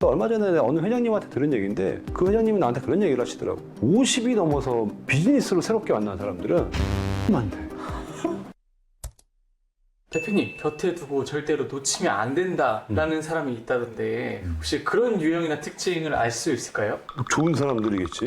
또 얼마 전에 어느 회장님한테 들은 얘기인데 그 회장님이 나한테 그런 얘기를 하시더라고. 50이 넘어서 비즈니스로 새롭게 만난 사람들은 많대 대표님 곁에 두고 절대로 놓치면 안 된다라는 사람이 있다던데 혹시 그런 유형이나 특징을 알 수 있을까요? 좋은 사람들이겠지?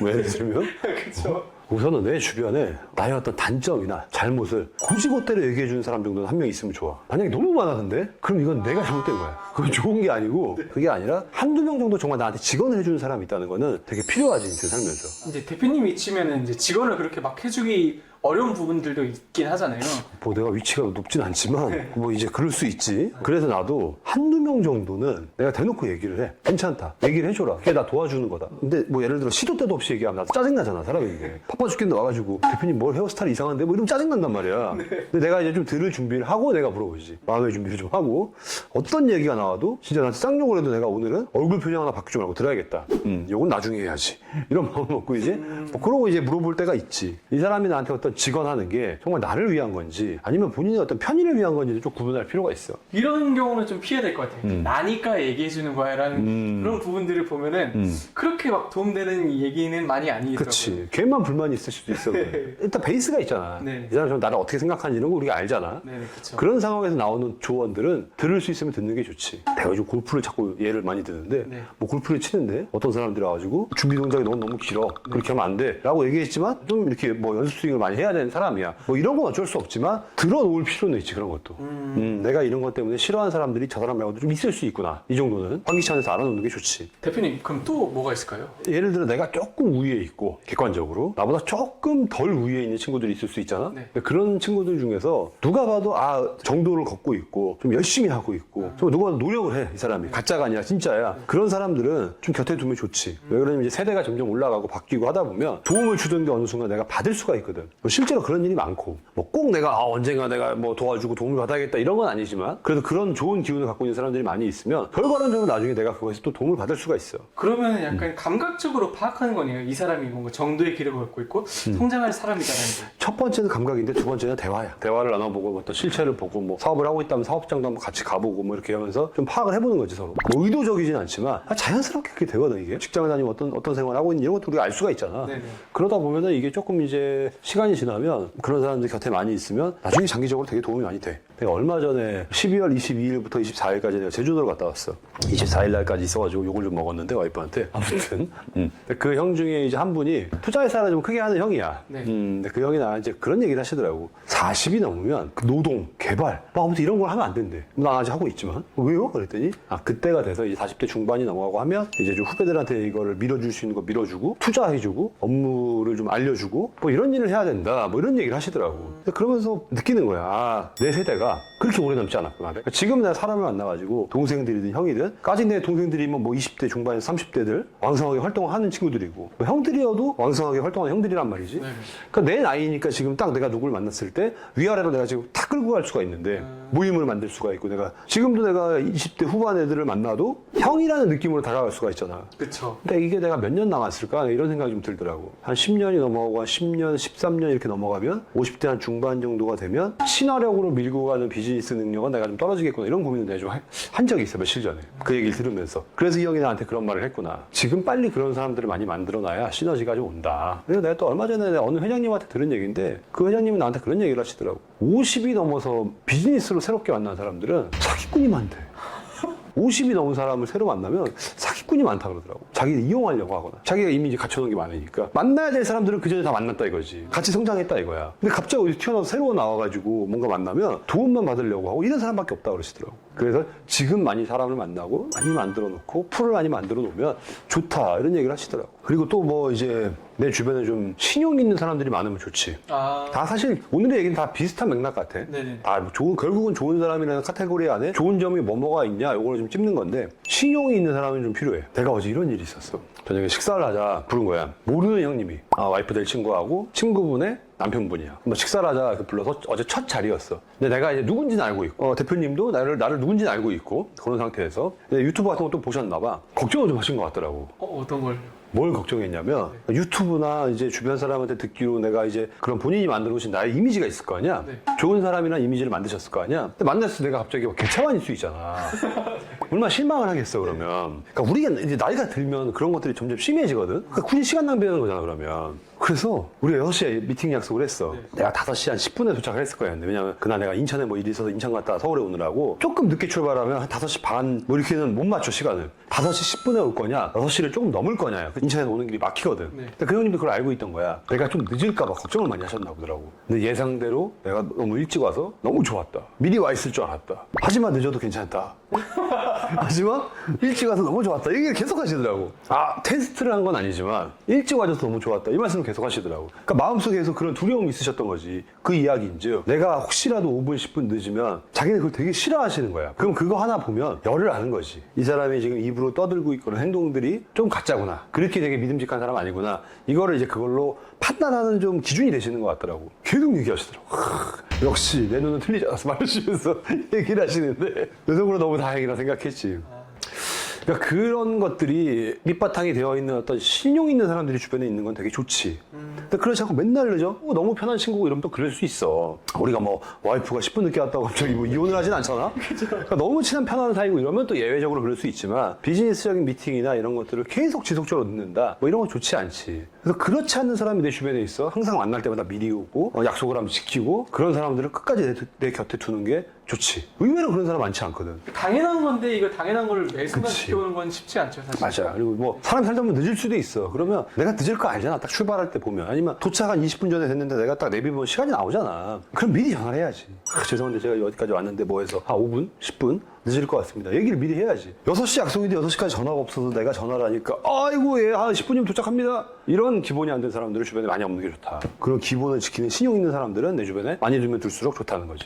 뭐 예를 들면? 그렇죠. 우선은 내 주변에 나의 어떤 단점이나 잘못을 굳이 그대로 얘기해 주는 사람 정도는 한 명 있으면 좋아. 만약에 너무 많아 근데? 그럼 이건 내가 잘못된 거야. 그건 좋은 게 아니고 그게 아니라 한두 명 정도 정말 나한테 직언을 해주는 사람이 있다는 거는 되게 필요하지 인생 살면서. 이제 대표님이 치면은 이제 직원을 그렇게 막 해주기 어려운 부분들도 있긴 하잖아요. 뭐 내가 위치가 높진 않지만 뭐 이제 그럴 수 있지. 그래서 나도 한두 명 정도는 내가 대놓고 얘기를 해. 괜찮다. 얘기를 해줘라. 그게 나 도와주는 거다. 근데 뭐 예를 들어 시도 때도 없이 얘기하면 나도 짜증나잖아 사람이 이게. 바빠 죽겠는데 와가지고 대표님 뭘 헤어스타일 이상한데 뭐 이러면 짜증난단 말이야. 근데 내가 이제 좀 들을 준비를 하고 내가 물어보지. 마음의 준비를 좀 하고 어떤 얘기가 나와도 진짜 나한테 쌍욕을 해도 내가 오늘은 얼굴 표정 하나 바꾸지 말고 들어야겠다. 음, 요건 나중에 해야지. 이런 마음 먹고 이제 뭐 그러고 이제 물어볼 때가 있지. 이 사람이 나한테 어떤 직언하는 게 정말 나를 위한 건지 아니면 본인의 어떤 편의를 위한 건지 좀 구분할 필요가 있어. 이런 경우는 좀 피해야 될 것 같아요. 나니까 얘기해주는 거야라는 음. 그런 부분들을 보면은 음. 그렇게 막 도움되는 얘기는 많이 아니더라고요. 그치. 걔만 불만이 있을 수도 있어. 일단 베이스가 있잖아. 네. 이 사람 좀 나를 어떻게 생각하는지 이런 거 우리가 알잖아. 네네 그렇죠. 그런 상황에서 나오는 조언들은 들을 수 있으면 듣는 게 좋지. 내가 요즘 골프를 자꾸 예를 많이 드는데, 네. 뭐 골프를 치는데 어떤 사람들이 와가지고 준비 동작이 너무 너무 길어. 그렇게 하면 안 돼. 라고 얘기했지만 좀 이렇게 뭐 연습 스윙을 많이 해야 되는 사람이야. 뭐 이런 건 어쩔 수 없지만 들어놓을 필요는 있지, 그런 것도. 음, 내가 이런 것 때문에 싫어하는 사람들이 저 사람 말고도 좀 있을 수 있구나. 이 정도는 환기치 안에서 알아놓는 게 좋지. 대표님 그럼 또 뭐가 있을까요? 예를 들어 내가 조금 우위에 있고 객관적으로 나보다 조금 덜 우위에 있는 친구들이 있을 수 있잖아 네. 그런 친구들 중에서 누가 봐도 아 정도를 걷고 있고 좀 열심히 하고 있고 좀 누가 봐도 노력을 해 이 사람이 가짜가 아니라 진짜야 그런 사람들은 좀 곁에 두면 좋지 왜 그러냐면 이제 세대가 점점 올라가고 바뀌고 하다 보면 도움을 주던 게 어느 순간 내가 받을 수가 있거든 뭐 실제로 그런 일이 많고 뭐 꼭 내가 아 언젠가 내가 뭐 도와주고 도움을 받아야겠다 이런 건 아니지만 그래도 그런 좋은 기운을 갖고 있는 사람들이 많이 있으면 결과론적으로 나중에 내가 그거에서 또 도움을 받을 수가 있어 그러면 약간 음. 감각적으로 파악하는 거네요. 이 사람이 뭔가 정도의 기력을 갖고 있고 음. 성장할 사람이다라는 게. 첫 번째는 감각인데 두 번째는 대화야. 대화를 나눠보고 어떤 실체를 보고 뭐 사업을 하고 있다면 사업장도 한번 같이 가보고 뭐 이렇게 하면서 좀 파악을 해보는 거지 서로. 뭐 의도적이진 않지만 아, 자연스럽게 그렇게 되거든 이게. 직장을 다니면 어떤 어떤 생활을 하고 있는지 이런 것도 우리가 알 수가 있잖아. 네네. 그러다 보면은 이게 조금 이제 시간이 지나 면 그런 사람들 곁에 많이 있으면 나중에 장기적으로 되게 도움이 많이 돼. 내가 얼마 전에 12월 22일부터 24일까지 내가 제주도를 갔다 왔어. 24일 날까지 있어가지고 욕을 좀 먹었는데 와이프한테 아무튼 그형 중에 이제 한 분이 투자회사를 좀 크게 하는 형이야. 네. 음, 근데 그 형이 나한테 이제 그런 얘기를 하시더라고. 40이 넘으면 그 노동, 개발, 뭐 아무튼 이런 걸 하면 안 된대. 난 아직 하고 있지만. 왜요? 그랬더니, 아, 그때가 돼서 이제 40대 중반이 넘어가고 하면 이제 좀 후배들한테 이거를 밀어줄 수 있는 거 밀어주고, 투자해주고, 업무를 좀 알려주고, 뭐 이런 일을 해야 된다. 뭐 이런 얘기를 하시더라고. 그러면서 느끼는 거야. 아, 내 세대가 그렇게 오래 남지 않았구나. 그러니까 지금 내가 사람을 만나가지고 동생들이든 형이든 까진 내 동생들이면 뭐 20대 중반에서 30대들 왕성하게 활동을 하는 친구들이고 뭐 형들이어도 왕성하게 활동하는 형들이란 말이지. 네. 그러니까 내 나이니까 지금 딱 내가 누굴 만났을 때 위아래로 내가 지금 다 끌고 갈 수가 있는데 모임을 만들 수가 있고 내가 지금도 내가 20대 후반 애들을 만나도 형이라는 느낌으로 다가갈 수가 있잖아. 그렇죠. 근데 이게 내가 몇 년 남았을까? 이런 생각이 좀 들더라고. 한 10년이 넘어가고 한 10년, 13년 이렇게 넘어가면 50대 한 중반 정도가 되면 친화력으로 밀고 가는 비즈니스 능력은 내가 좀 떨어지겠구나. 이런 고민을 내가 좀한 적이 있어, 며칠 전에. 그 얘기를 들으면서. 그래서 이 형이 나한테 그런 말을 했구나. 지금 빨리 그런 사람들을 많이 만들어놔야 시너지가 좀 온다. 그래서 내가 또 얼마 전에 어느 회장님한테 들은 얘기인데 그 회장님이 나한테 그런 얘기를 하시더라고. 50이 넘어서 비즈니스로 새롭게 만난 사람들은 사기꾼이 많대. 50이 넘은 사람을 새로 만나면 사기꾼이 많다 그러더라고. 자기를 이용하려고 하거나. 자기가 이미 이제 갖춰놓은 게 많으니까. 만나야 될 사람들은 그 전에 다 만났다 이거지. 같이 성장했다 이거야. 근데 갑자기 어디 튀어나와서 새로 나와가지고 뭔가 만나면 도움만 받으려고 하고 이런 사람밖에 없다 그러시더라고. 그래서 지금 많이 사람을 만나고 많이 만들어 놓고 풀을 많이 만들어 놓으면 좋다 이런 얘기를 하시더라고. 그리고 또 뭐 이제 내 주변에 좀 신용 있는 사람들이 많으면 좋지. 아, 다 사실 오늘의 얘기는 다 비슷한 맥락 같아. 네네. 다 좋은 결국은 좋은 사람이라는 카테고리 안에 좋은 점이 뭐뭐가 있냐 요거를 좀 찝는 건데 신용이 있는 사람은 좀 필요해. 내가 어제 이런 일이 있었어. 저녁에 식사를 하자 부른 거야. 모르는 형님이 아 와이프 될 친구하고 친구분의 남편분이야. 뭐 식사를 하자 불러서 어제 첫 자리였어. 근데 내가 이제 누군지는 알고 있고 어, 대표님도 나를 나를 누군지는 알고 있고 그런 상태에서 근데 유튜브 같은 것도 보셨나 봐. 걱정을 좀 하신 것 같더라고. 어, 어떤 걸? 뭘 걱정했냐면 유튜브나 이제 주변 사람한테 듣기로 내가 이제 그런 본인이 만들어 오신 나의 이미지가 있을 거 아니야 네. 좋은 사람이란 이미지를 만드셨을 거 아니야 근데 만났을 때 내가 갑자기 뭐 개차반일 수 있잖아 얼마나 실망을 하겠어 그러면 그러니까 우리가 이제 나이가 들면 그런 것들이 점점 심해지거든 그러니까 굳이 시간 낭비하는 거잖아 그러면 그래서 우리가 6시에 미팅 약속을 했어 네. 내가 5시 한 10분에 도착을 했을 거야 근데 왜냐면 그날 내가 인천에 뭐 일이 있어서 인천 갔다가 서울에 오느라고 조금 늦게 출발하면 한 5시 반 뭐 이렇게는 못 맞춰 시간을 5시 10분에 올 거냐 6시를 조금 넘을 거냐 그 인천에서 오는 길이 막히거든 네. 근데 그 형님도 그걸 알고 있던 거야 내가 좀 늦을까 봐 걱정을 많이 하셨나 보더라고 근데 예상대로 내가 너무 일찍 와서 너무 좋았다 미리 와 있을 줄 알았다 하지만 늦어도 괜찮다 하지만 일찍 와서 너무 좋았다. 이게 계속 하시더라고. 아, 테스트를 한 건 아니지만 일찍 와줘서 너무 좋았다. 이 말씀을 계속 하시더라고. 그러니까 마음속에서 그런 두려움이 있으셨던 거지. 그 이야기인즉 내가 혹시라도 5분, 10분 늦으면 자기는 그걸 되게 싫어하시는 거야. 그럼 그거 하나 보면 열을 아는 거지. 이 사람이 지금 입으로 떠들고 있거나 행동들이 좀 가짜구나. 그렇게 되게 믿음직한 사람 아니구나. 이거를 이제 그걸로 판단하는 좀 기준이 되시는 것 같더라고. 계속 얘기하시더라고. 하, 역시 내 눈은 틀리지 않았어. 말하시면서 얘기를 하시는데 여성으로 너무 다행이라 생각했지. 그러니까 그런 것들이 밑바탕이 되어 있는 어떤 신용 있는 사람들이 주변에 있는 건 되게 좋지. 근데 그러지 않고 맨날 늦어? 어, 너무 편한 친구고 이러면 또 그럴 수 있어. 우리가 뭐 와이프가 10분 늦게 왔다고 갑자기 뭐 이혼을 하진 않잖아? 그러니까 너무 친한 편한 사이고 이러면 또 예외적으로 그럴 수 있지만 비즈니스적인 미팅이나 이런 것들을 계속 지속적으로 늦는다? 뭐 이런 건 좋지 않지. 그래서 그렇지 않는 사람이 내 주변에 있어. 항상 만날 때마다 미리 오고 어, 약속을 하면 지키고 그런 사람들을 끝까지 내, 내 곁에 두는 게 좋지. 의외로 그런 사람 많지 않거든. 당연한 건데 이거 당연한 걸 매 순간 그치. 지켜오는 건 쉽지 않죠 사실. 맞아. 그리고 뭐 사람 살다 보면 늦을 수도 있어. 그러면 내가 늦을 거 알잖아. 딱 출발할 때 보면. 아니면 도착 한 20분 전에 됐는데 내가 딱 내비보면 시간이 나오잖아. 그럼 미리 전화를 해야지. 아, 죄송한데 제가 여기까지 왔는데 뭐 해서 한 5분? 10분? 늦을 것 같습니다. 얘기를 미리 해야지. 6시 약속인데 6시까지 전화가 없어서 내가 전화를 하니까 아이고 예, 한 10분이면 도착합니다. 이런 기본이 안 된 사람들을 주변에 많이 없는 게 좋다. 그런 기본을 지키는 신용 있는 사람들은 내 주변에 많이 두면 둘수록 좋다는 거지.